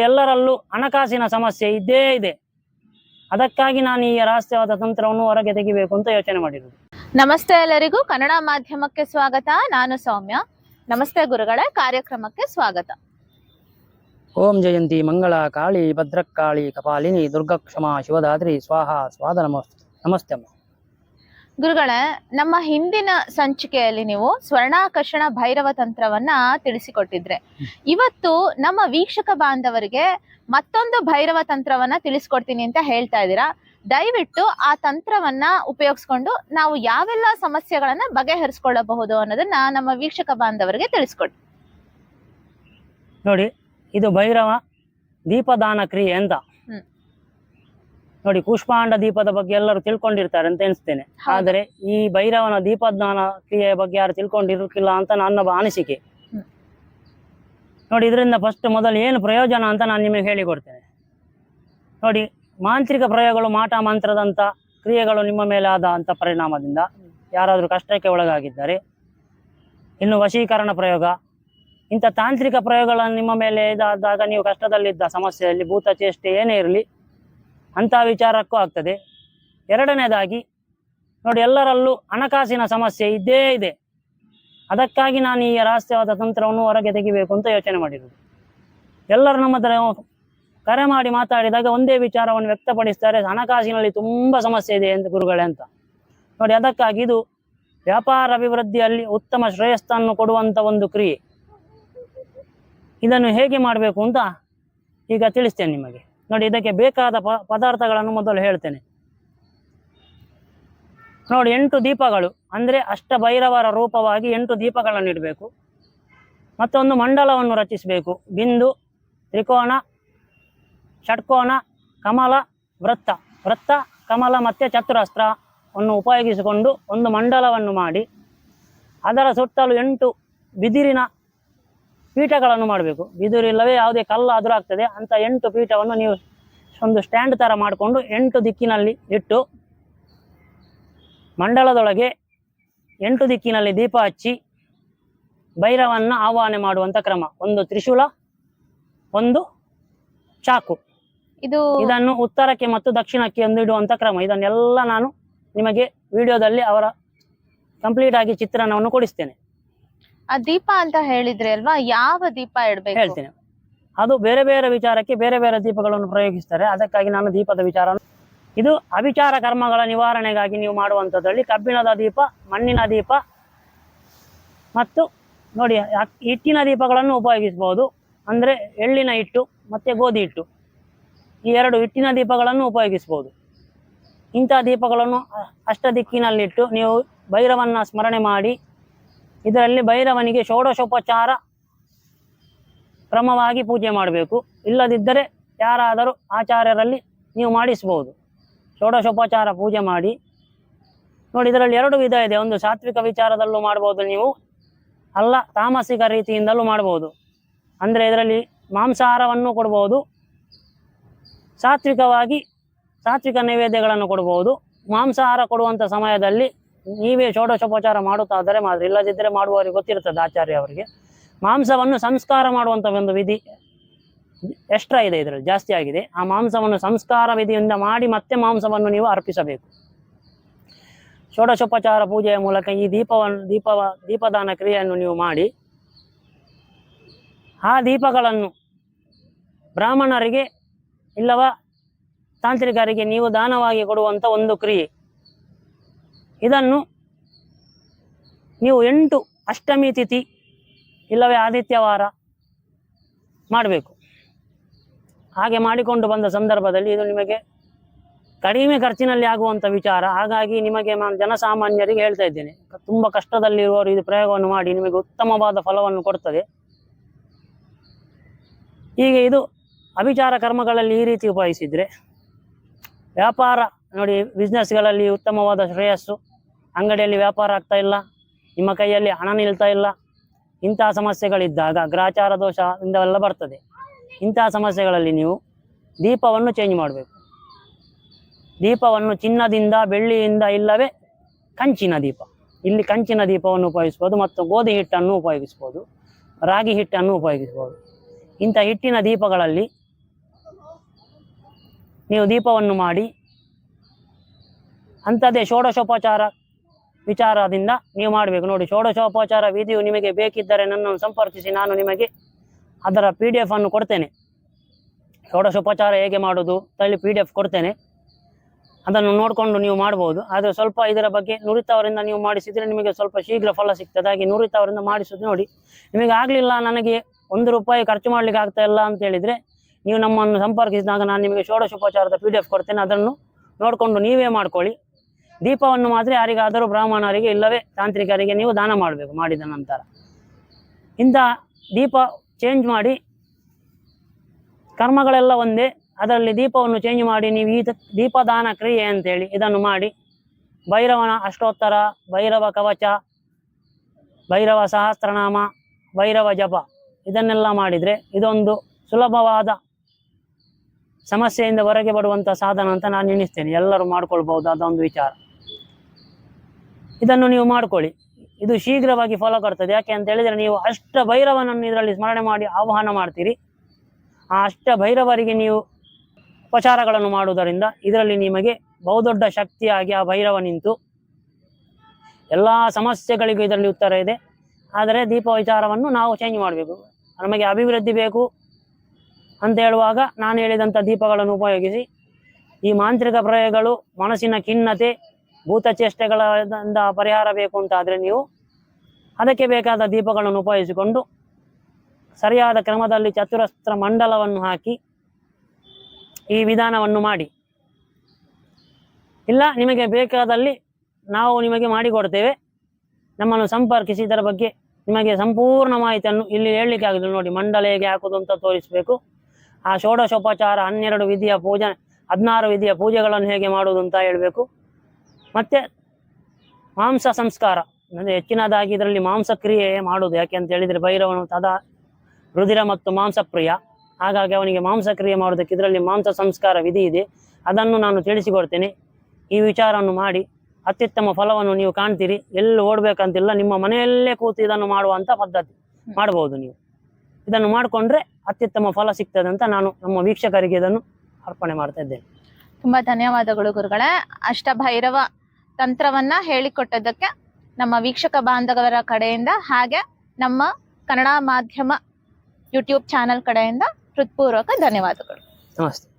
ಎಲ್ಲರಲ್ಲೂ ಹಣಕಾಸಿನ ಸಮಸ್ಯೆ ಇದ್ದೇ ಇದೆ. ಅದಕ್ಕಾಗಿ ನಾನು ಈ ರಹಸ್ಯವಾದ ತಂತ್ರವನ್ನು ಹೊರಗೆ ತೆಗಿಬೇಕು ಅಂತ ಯೋಚನೆ ಮಾಡಿರೋದು. ನಮಸ್ತೆ ಎಲ್ಲರಿಗೂ. ಕನ್ನಡ ಮಾಧ್ಯಮಕ್ಕೆ ಸ್ವಾಗತ. ನಾನು ಸೌಮ್ಯ. ನಮಸ್ತೆ ಗುರುಗಳೇ. ಕಾರ್ಯಕ್ರಮಕ್ಕೆ ಸ್ವಾಗತ. ಓಂ ಜಯಂತಿ ಮಂಗಳ ಕಾಳಿ ಭದ್ರಕಾಳಿ ಕಪಾಲಿನಿ ದುರ್ಗಕ್ಷಮ ಶಿವದಾದ್ರಿ ಸ್ವಾಹ ಸ್ವಾದ ನಮಸ್ತೆ ನಮಸ್ತೆ ಅಮ್ಮ. ಗುರುಗಳೇ, ನಮ್ಮ ಹಿಂದಿನ ಸಂಚಿಕೆಯಲ್ಲಿ ನೀವು ಸ್ವರ್ಣಾಕರ್ಷಣ ಭೈರವ ತಂತ್ರವನ್ನ ತಿಳಿಸಿಕೊಟ್ಟಿದ್ರೆ. ಇವತ್ತು ನಮ್ಮ ವೀಕ್ಷಕ ಬಾಂಧವರಿಗೆ ಮತ್ತೊಂದು ಭೈರವ ತಂತ್ರವನ್ನ ತಿಳಿಸ್ಕೊಡ್ತೀನಿ ಅಂತ ಹೇಳ್ತಾ ಇದ್ದೀರಾ. ದಯವಿಟ್ಟು ಆ ತಂತ್ರವನ್ನ ಉಪಯೋಗಿಸ್ಕೊಂಡು ನಾವು ಯಾವೆಲ್ಲ ಸಮಸ್ಯೆಗಳನ್ನ ಬಗೆಹರಿಸ್ಕೊಳ್ಳಬಹುದು ಅನ್ನೋದನ್ನ ನಮ್ಮ ವೀಕ್ಷಕ ಬಾಂಧವರಿಗೆ ತಿಳಿಸ್ಕೊಡಿ. ನೋಡಿ, ಇದು ಭೈರವ ದೀಪದಾನ ಕ್ರಿಯೆ ಅಂತ. ನೋಡಿ ಕುಷ್ಪಾಂಡ ದೀಪದ ಬಗ್ಗೆ ಎಲ್ಲರೂ ತಿಳ್ಕೊಂಡಿರ್ತಾರೆ ಅಂತ ಎನಿಸ್ತೇನೆ ಆದರೆ ಈ ಭೈರವನ ದೀಪಜ್ಞಾನ ಕ್ರಿಯೆಯ ಬಗ್ಗೆ ಯಾರು ತಿಳ್ಕೊಂಡಿರಲಿಲ್ಲ ಅಂತ ನನ್ನ ಅನಿಸಿಕೆ. ನೋಡಿ ಇದರಿಂದ ಫಸ್ಟ್ ಮೊದಲು ಏನು ಪ್ರಯೋಜನ ಅಂತ ನಾನು ನಿಮಗೆ ಹೇಳಿಕೊಡ್ತೇನೆ. ನೋಡಿ ಮಾಂತ್ರಿಕ ಪ್ರಯೋಗಗಳು ಮಾಟ ಮಂತ್ರದಂಥ ಕ್ರಿಯೆಗಳು ನಿಮ್ಮ ಮೇಲೆ ಆದ ಅಂತ ಪರಿಣಾಮದಿಂದ ಯಾರಾದರೂ ಕಷ್ಟಕ್ಕೆ ಒಳಗಾಗಿದ್ದಾರೆ. ಇನ್ನು ವಶೀಕರಣ ಪ್ರಯೋಗ. ಇಂಥ ತಾಂತ್ರಿಕ ಪ್ರಯೋಗಗಳನ್ನು ನಿಮ್ಮ ಮೇಲೆ ಇದಾದಾಗ ನೀವು ಕಷ್ಟದಲ್ಲಿದ್ದ ಸಮಸ್ಯೆಯಲ್ಲಿ ಭೂತ ಚೇಷ್ಟೆ ಏನೇ ಇರಲಿ ಅಂಥ ವಿಚಾರಕ್ಕೂ ಆಗ್ತದೆ. ಎರಡನೇದಾಗಿ, ನೋಡಿ ಎಲ್ಲರಲ್ಲೂ ಹಣಕಾಸಿನ ಸಮಸ್ಯೆ ಇದ್ದೇ ಇದೆ. ಅದಕ್ಕಾಗಿ ನಾನು ಈ ರಹಸ್ಯವಾದ ತಂತ್ರವನ್ನು ಹೊರಗೆ ತೆಗಿಬೇಕು ಅಂತ ಯೋಚನೆ ಮಾಡಿರೋದು. ಎಲ್ಲರೂ ನಮ್ಮ ಹತ್ರ ಕರೆ ಮಾಡಿ ಮಾತಾಡಿದಾಗ ಒಂದೇ ವಿಚಾರವನ್ನು ವ್ಯಕ್ತಪಡಿಸ್ತಾರೆ, ಹಣಕಾಸಿನಲ್ಲಿ ತುಂಬ ಸಮಸ್ಯೆ ಇದೆ ಅಂತ ಗುರುಗಳೇ ಅಂತ. ನೋಡಿ ಅದಕ್ಕಾಗಿ ಇದು ವ್ಯಾಪಾರ ಅಭಿವೃದ್ಧಿಯಲ್ಲಿ ಉತ್ತಮ ಶ್ರೇಯಸ್ಸನ್ನು ಕೊಡುವಂಥ ಒಂದು ಕ್ರಿಯೆ. ಇದನ್ನು ಹೇಗೆ ಮಾಡಬೇಕು ಅಂತ ಈಗ ತಿಳಿಸ್ತೇನೆ ನಿಮಗೆ. ನೋಡಿ, ಇದಕ್ಕೆ ಬೇಕಾದ ಪದಾರ್ಥಗಳನ್ನು ಮೊದಲು ಹೇಳ್ತೇನೆ. ನೋಡಿ, ಎಂಟು ದೀಪಗಳು. ಅಂದರೆ ಅಷ್ಟಭೈರವರ ರೂಪವಾಗಿ ಎಂಟು ದೀಪಗಳನ್ನು ಇಡಬೇಕು. ಮತ್ತೊಂದು ಮಂಡಲವನ್ನು ರಚಿಸಬೇಕು. ಬಿಂದು ತ್ರಿಕೋಣ ಷಟ್ಕೋನ, ಕಮಲ, ವೃತ್ತ. ವೃತ್ತ, ಕಮಲ ಮತ್ತು ಚತುರಸ್ತ್ರವನ್ನು ಉಪಯೋಗಿಸಿಕೊಂಡು ಒಂದು ಮಂಡಲವನ್ನು ಮಾಡಿ, ಅದರ ಸುತ್ತಲೂ ಎಂಟು ಬಿದಿರಿನ ಪೀಠಗಳನ್ನು ಮಾಡಬೇಕು. ಬಿದಿರು ಇಲ್ಲವೇ ಯಾವುದೇ ಕಲ್ಲು ಆದರೂ ಆಗ್ತದೆ. ಅಂತ ಎಂಟು ಪೀಠವನ್ನು ನೀವು ಒಂದು ಸ್ಟ್ಯಾಂಡ್ ಥರ ಮಾಡಿಕೊಂಡು ಎಂಟು ದಿಕ್ಕಿನಲ್ಲಿ ಇಟ್ಟು ಮಂಡಲದೊಳಗೆ ಎಂಟು ದಿಕ್ಕಿನಲ್ಲಿ ದೀಪ ಹಚ್ಚಿ ಭೈರವನ್ನು ಆಹ್ವಾನ ಮಾಡುವಂಥ ಕ್ರಮ. ಒಂದು ತ್ರಿಶೂಲ ಒಂದು ಚಾಕು. ಇದು ಇದನ್ನು ಉತ್ತರಕ್ಕೆ ಮತ್ತು ದಕ್ಷಿಣಕ್ಕೆ ಒಂದು ಇಡುವಂಥ ಕ್ರಮ. ಇದನ್ನೆಲ್ಲ ನಾನು ನಿಮಗೆ ವಿಡಿಯೋದಲ್ಲಿ ಅವರ ಕಂಪ್ಲೀಟ್ ಆಗಿ ಚಿತ್ರಣವನ್ನು ಕೊಡಿಸ್ತೇನೆ. ಆ ದೀಪ ಅಂತ ಹೇಳಿದ್ರೆ ಅಲ್ವಾ? ಯಾವ ದೀಪ ಇಡ್ಬೇಕು? ಹೇಳ್ತೇನೆ. ಅದು ಬೇರೆ ಬೇರೆ ವಿಚಾರಕ್ಕೆ ಬೇರೆ ಬೇರೆ ದೀಪಗಳನ್ನು ಪ್ರಯೋಗಿಸ್ತಾರೆ. ಅದಕ್ಕಾಗಿ ನಾನು ದೀಪದ ವಿಚಾರ ಇದು ಅವಿಚಾರ ಕರ್ಮಗಳ ನಿವಾರಣೆಗಾಗಿ ನೀವು ಮಾಡುವಂಥದ್ರಲ್ಲಿ ಕಬ್ಬಿಣದ ದೀಪ, ಮಣ್ಣಿನ ದೀಪ ಮತ್ತು ನೋಡಿ ಹಿಟ್ಟಿನ ದೀಪಗಳನ್ನು ಉಪಯೋಗಿಸ್ಬೋದು. ಅಂದರೆ ಎಳ್ಳಿನ ಹಿಟ್ಟು ಮತ್ತು ಗೋಧಿ ಹಿಟ್ಟು. ಈ ಎರಡು ಹಿಟ್ಟಿನ ದೀಪಗಳನ್ನು ಉಪಯೋಗಿಸ್ಬೋದು. ಇಂಥ ದೀಪಗಳನ್ನು ಅಷ್ಟ ದಿಕ್ಕಿನಲ್ಲಿಟ್ಟು ನೀವು ಭೈರವನ್ನ ಸ್ಮರಣೆ ಮಾಡಿ ಇದರಲ್ಲಿ ಭೈರವನಿಗೆ ಷೋಡಶೋಪಚಾರ ಕ್ರಮವಾಗಿ ಪೂಜೆ ಮಾಡಬೇಕು. ಇಲ್ಲದಿದ್ದರೆ ಯಾರಾದರೂ ಆಚಾರ್ಯರಲ್ಲಿ ನೀವು ಮಾಡಿಸ್ಬೋದು. ಷೋಡಶೋಪಚಾರ ಪೂಜೆ ಮಾಡಿ. ನೋಡಿ, ಇದರಲ್ಲಿ ಎರಡು ವಿಧ ಇದೆ. ಒಂದು ಸಾತ್ವಿಕ ವಿಚಾರದಲ್ಲೂ ಮಾಡ್ಬೋದು ನೀವು. ಅಲ್ಲ, ತಾಮಸಿಕ ರೀತಿಯಿಂದಲೂ ಮಾಡ್ಬೋದು. ಅಂದರೆ ಇದರಲ್ಲಿ ಮಾಂಸಾಹಾರವನ್ನು ಕೊಡ್ಬೋದು. ಸಾತ್ವಿಕವಾಗಿ ಸಾತ್ವಿಕ ನೈವೇದ್ಯಗಳನ್ನು ಕೊಡ್ಬೋದು. ಮಾಂಸಾಹಾರ ಕೊಡುವಂಥ ಸಮಯದಲ್ಲಿ ನೀವೇ ಷೋಡಶೋಪಚಾರ ಮಾಡುತ್ತಾದರೆ ಮಾತ್ರ, ಇಲ್ಲದಿದ್ದರೆ ಮಾಡುವವರಿಗೆ ಗೊತ್ತಿರುತ್ತದೆ ಆಚಾರ್ಯ ಅವರಿಗೆ. ಮಾಂಸವನ್ನು ಸಂಸ್ಕಾರ ಮಾಡುವಂಥ ಒಂದು ವಿಧಿ ಎಕ್ಸ್ಟ್ರಾ ಇದೆ ಇದರಲ್ಲಿ, ಜಾಸ್ತಿ ಆಗಿದೆ. ಆ ಮಾಂಸವನ್ನು ಸಂಸ್ಕಾರ ವಿಧಿಯಿಂದ ಮಾಡಿ ಮತ್ತೆ ಮಾಂಸವನ್ನು ನೀವು ಅರ್ಪಿಸಬೇಕು. ಷೋಡಶೋಪಚಾರ ಪೂಜೆಯ ಮೂಲಕ ಈ ದೀಪವನ್ನು ದೀಪ, ದೀಪದಾನ ಕ್ರಿಯೆಯನ್ನು ನೀವು ಮಾಡಿ, ಆ ದೀಪಗಳನ್ನು ಬ್ರಾಹ್ಮಣರಿಗೆ ಇಲ್ಲವ ತಾಂತ್ರಿಕರಿಗೆ ನೀವು ದಾನವಾಗಿ ಕೊಡುವಂಥ ಒಂದು ಕ್ರಿಯೆ. ಇದನ್ನು ನೀವು ಎಂಟು ಅಷ್ಟಮಿ ತಿಥಿ ಇಲ್ಲವೇ ಆದಿತ್ಯವಾರ ಮಾಡಬೇಕು. ಹಾಗೆ ಮಾಡಿಕೊಂಡು ಬಂದ ಸಂದರ್ಭದಲ್ಲಿ ಇದು ನಿಮಗೆ ಕಡಿಮೆ ಖರ್ಚಿನಲ್ಲಿ ಆಗುವಂಥ ವಿಚಾರ. ಹಾಗಾಗಿ ನಿಮಗೆ ನಾನು ಜನಸಾಮಾನ್ಯರಿಗೆ ಹೇಳ್ತಾ ಇದ್ದೇನೆ. ತುಂಬ ಕಷ್ಟದಲ್ಲಿರುವವರು ಇದು ಪ್ರಯೋಗವನ್ನು ಮಾಡಿ ನಿಮಗೆ ಉತ್ತಮವಾದ ಫಲವನ್ನು ಕೊಡ್ತದೆ. ಹೀಗೆ ಇದು ಅಭಿಚಾರ ಕರ್ಮಗಳಲ್ಲಿ ಈ ರೀತಿ ಉಪಯೋಗಿಸಿದರೆ ವ್ಯಾಪಾರ ನೋಡಿ ಬಿಸ್ನೆಸ್ಗಳಲ್ಲಿ ಉತ್ತಮವಾದ ಶ್ರೇಯಸ್ಸು ಅಂಗಡಿಯಲ್ಲಿ ವ್ಯಾಪಾರ ಆಗ್ತಾ ಇಲ್ಲ, ನಿಮ್ಮ ಕೈಯಲ್ಲಿ ಹಣ ನಿಲ್ತಾ ಇಲ್ಲ. ಇಂತಹ ಸಮಸ್ಯೆಗಳಿದ್ದಾಗ ಗ್ರಾಚಾರ ದೋಷ ಬರ್ತದೆ. ಇಂತಹ ಸಮಸ್ಯೆಗಳಲ್ಲಿ ನೀವು ದೀಪವನ್ನು ಚೇಂಜ್ ಮಾಡಬೇಕು. ದೀಪವನ್ನು ಚಿನ್ನದಿಂದ, ಬೆಳ್ಳಿಯಿಂದ ಇಲ್ಲವೇ ಕಂಚಿನ ದೀಪ. ಇಲ್ಲಿ ಕಂಚಿನ ದೀಪವನ್ನು ಉಪಯೋಗಿಸ್ಬೋದು, ಮತ್ತು ಗೋಧಿ ಹಿಟ್ಟನ್ನು ಉಪಯೋಗಿಸ್ಬೋದು, ರಾಗಿ ಹಿಟ್ಟನ್ನು ಉಪಯೋಗಿಸ್ಬೋದು. ಇಂಥ ಹಿಟ್ಟಿನ ದೀಪಗಳಲ್ಲಿ ನೀವು ದೀಪವನ್ನು ಮಾಡಿ, ಅಂಥದ್ದೇ ಷೋಡಶೋಪಚಾರ ವಿಚಾರದಿಂದ ನೀವು ಮಾಡಬೇಕು. ನೋಡಿ, ಷೋಡಶೋಪಚಾರ ವಿಧಿಯು ನಿಮಗೆ ಬೇಕಿದ್ದರೆ ನನ್ನನ್ನು ಸಂಪರ್ಕಿಸಿ, ನಾನು ನಿಮಗೆ ಅದರ ಪಿ ಡಿ ಎಫ್ ಅನ್ನು ಕೊಡ್ತೇನೆ. ಷೋಡಶೋಪಚಾರ ಹೇಗೆ ಮಾಡೋದು ತಳ್ಳಿ ಪಿ ಡಿ ಎಫ್ ಕೊಡ್ತೇನೆ. ಅದನ್ನು ನೋಡಿಕೊಂಡು ನೀವು ಮಾಡ್ಬೋದು. ಆದರೆ ಸ್ವಲ್ಪ ಇದರ ಬಗ್ಗೆ ನುರಿತವರಿಂದ ನೀವು ಮಾಡಿಸಿದರೆ ನಿಮಗೆ ಸ್ವಲ್ಪ ಶೀಘ್ರ ಫಲ ಸಿಗ್ತದೆ. ಹಾಗೆ ನುರಿತವರಿಂದ ಮಾಡಿಸೋದು ನೋಡಿ. ನಿಮಗೆ ಆಗಲಿಲ್ಲ, ನನಗೆ ಒಂದು ರೂಪಾಯಿ ಖರ್ಚು ಮಾಡಲಿಕ್ಕೆ ಆಗ್ತಾ ಇಲ್ಲ ಅಂತ ಹೇಳಿದರೆ ನೀವು ನಮ್ಮನ್ನು ಸಂಪರ್ಕಿಸಿದಾಗ ನಾನು ನಿಮಗೆ ಷೋಡಶೋಪಚಾರದ ಪಿ ಡಿ ಎಫ್ ಕೊಡ್ತೇನೆ. ಅದನ್ನು ನೋಡಿಕೊಂಡು ನೀವೇ ಮಾಡ್ಕೊಳ್ಳಿ. ದೀಪವನ್ನು ಮಾತ್ರ ಯಾರಿಗಾದರೂ ಬ್ರಾಹ್ಮಣರಿಗೆ ಇಲ್ಲವೇ ತಾಂತ್ರಿಕರಿಗೆ ನೀವು ದಾನ ಮಾಡಬೇಕು, ಮಾಡಿದ ನಂತರ. ಇಂಥ ದೀಪ ಚೇಂಜ್ ಮಾಡಿ, ಕರ್ಮಗಳೆಲ್ಲ ಒಂದೇ, ಅದರಲ್ಲಿ ದೀಪವನ್ನು ಚೇಂಜ್ ಮಾಡಿ, ನೀವು ಈ ದೀಪದಾನ ಕ್ರಿಯೆ ಅಂತೇಳಿ ಇದನ್ನು ಮಾಡಿ, ಭೈರವನ ಅಷ್ಟೋತ್ತರ, ಭೈರವ ಕವಚ, ಭೈರವ ಸಹಸ್ರನಾಮ, ಭೈರವ ಜಪ, ಇದನ್ನೆಲ್ಲ ಮಾಡಿದರೆ ಇದೊಂದು ಸುಲಭವಾದ ಸಮಸ್ಯೆಯಿಂದ ಹೊರಗೆ ಬರುವಂಥ ಸಾಧನ ಅಂತ ನಾನು ಎಣಿಸ್ತೇನೆ. ಎಲ್ಲರೂ ಮಾಡ್ಕೊಳ್ಬಹುದು, ಅದೊಂದು ವಿಚಾರ. ಇದನ್ನು ನೀವು ಮಾಡ್ಕೊಳ್ಳಿ. ಇದು ಶೀಘ್ರವಾಗಿ ಫಲ ಕೊಡ್ತದೆ ಯಾಕೆ ಅಂತ ಹೇಳಿದ್ರೆ ನೀವು ಅಷ್ಟ ಭೈರವನನ್ನು ಇದರಲ್ಲಿ ಸ್ಮರಣೆ ಮಾಡಿ ಆಹ್ವಾನ ಮಾಡ್ತೀರಿ. ಆ ಅಷ್ಟ ಭೈರವರಿಗೆ ನೀವು ಉಪಚಾರಗಳನ್ನು ಮಾಡುವುದರಿಂದ ಇದರಲ್ಲಿ ನಿಮಗೆ ಬಹುದೊಡ್ಡ ಶಕ್ತಿಯಾಗಿ ಆ ಭೈರವ ನಿಂತು ಎಲ್ಲ ಸಮಸ್ಯೆಗಳಿಗೂ ಇದರಲ್ಲಿ ಉತ್ತರ ಇದೆ. ಆದರೆ ದೀಪ ವಿಚಾರವನ್ನು ನಾವು ಚೇಂಜ್ ಮಾಡಬೇಕು. ನಮಗೆ ಅಭಿವೃದ್ಧಿ ಬೇಕು ಅಂತ ಹೇಳುವಾಗ ನಾನು ಹೇಳಿದಂಥ ದೀಪಗಳನ್ನು ಉಪಯೋಗಿಸಿ ಈ ಮಾಂತ್ರಿಕ ಪ್ರಯೋಗಗಳು ಮನಸ್ಸಿನ ಖಿನ್ನತೆ ಭೂತಚೇಷ್ಟೆಗಳಿಂದ ಪರಿಹಾರ ಬೇಕು ಅಂತಾದರೆ ನೀವು ಅದಕ್ಕೆ ಬೇಕಾದ ದೀಪಗಳನ್ನು ಉಪಯೋಗಿಸಿಕೊಂಡು ಸರಿಯಾದ ಕ್ರಮದಲ್ಲಿ ಚತುರಸ್ತ್ರ ಮಂಡಲವನ್ನು ಹಾಕಿ ಈ ವಿಧಾನವನ್ನು ಮಾಡಿ. ಇಲ್ಲ, ನಿಮಗೆ ಬೇಕಾದಲ್ಲಿ ನಾವು ನಿಮಗೆ ಮಾಡಿಕೊಡ್ತೇವೆ. ನಮ್ಮನ್ನು ಸಂಪರ್ಕಿಸಿ, ಇದರ ಬಗ್ಗೆ ನಿಮಗೆ ಸಂಪೂರ್ಣ ಮಾಹಿತಿಯನ್ನು ಇಲ್ಲಿ ಹೇಳಲಿಕ್ಕೆ ಆಗಿದೆ ನೋಡಿ, ಮಂಡಲ ಹೇಗೆ ಹಾಕುದು ಅಂತ ತೋರಿಸಬೇಕು. ಆ ಷೋಡಶೋಪಚಾರ ಹನ್ನೆರಡು ವಿಧಿಯ ಪೂಜೆ, ಹದಿನಾರು ವಿಧಿಯ ಪೂಜೆಗಳನ್ನು ಹೇಗೆ ಮಾಡುವುದು ಅಂತ ಹೇಳಬೇಕು. ಮತ್ತೆ ಮಾಂಸ ಸಂಸ್ಕಾರ. ಅಂದರೆ ಹೆಚ್ಚಿನದಾಗಿ ಇದರಲ್ಲಿ ಮಾಂಸ ಕ್ರಿಯೆ ಮಾಡುವುದು. ಯಾಕೆ ಅಂತ ಹೇಳಿದರೆ ಭೈರವನು ತದಾ ರುದಿರ ಮತ್ತು ಮಾಂಸಪ್ರಿಯ ಹಾಗಾಗಿ ಅವನಿಗೆ ಮಾಂಸ ಕ್ರಿಯೆ ಮಾಡೋದಕ್ಕೆ ಇದರಲ್ಲಿ ಮಾಂಸ ಸಂಸ್ಕಾರ ವಿಧಿ ಇದೆ. ಅದನ್ನು ನಾನು ತಿಳಿಸಿಕೊಡ್ತೇನೆ. ಈ ವಿಚಾರವನ್ನು ಮಾಡಿ ಅತ್ಯುತ್ತಮ ಫಲವನ್ನು ನೀವು ಕಾಣ್ತೀರಿ. ಎಲ್ಲಿ ಓಡಬೇಕಂತಿಲ್ಲ. ನಿಮ್ಮ ಮನೆಯಲ್ಲೇ ಕೂತು ಇದನ್ನು ಮಾಡುವಂಥ ಪದ್ಧತಿ. ಮಾಡಬಹುದು ನೀವು. ಇದನ್ನು ಮಾಡಿಕೊಂಡ್ರೆ ಅತ್ಯುತ್ತಮ ಫಲ ಸಿಗ್ತದೆ ಅಂತ ನಾನು ನಮ್ಮ ವೀಕ್ಷಕರಿಗೆ ಇದನ್ನು ಅರ್ಪಣೆ ಮಾಡ್ತಾ ಇದ್ದೇನೆ. ತುಂಬಾ ಧನ್ಯವಾದಗಳು ಗುರುಗಳೇ. ಅಷ್ಟಭೈರವ ತಂತ್ರವನ್ನ ಹೇಳಿಕೊಟ್ಟದಕ್ಕೆ ನಮ್ಮ ವೀಕ್ಷಕ ಬಾಂಧವರ ಕಡೆಯಿಂದ ಹಾಗೆ ನಮ್ಮ ಕನ್ನಡ ಮಾಧ್ಯಮ ಯೂಟ್ಯೂಬ್ ಚಾನೆಲ್ ಕಡೆಯಿಂದ ಹೃತ್ಪೂರ್ವಕ ಧನ್ಯವಾದಗಳು. ನಮಸ್ತೆ.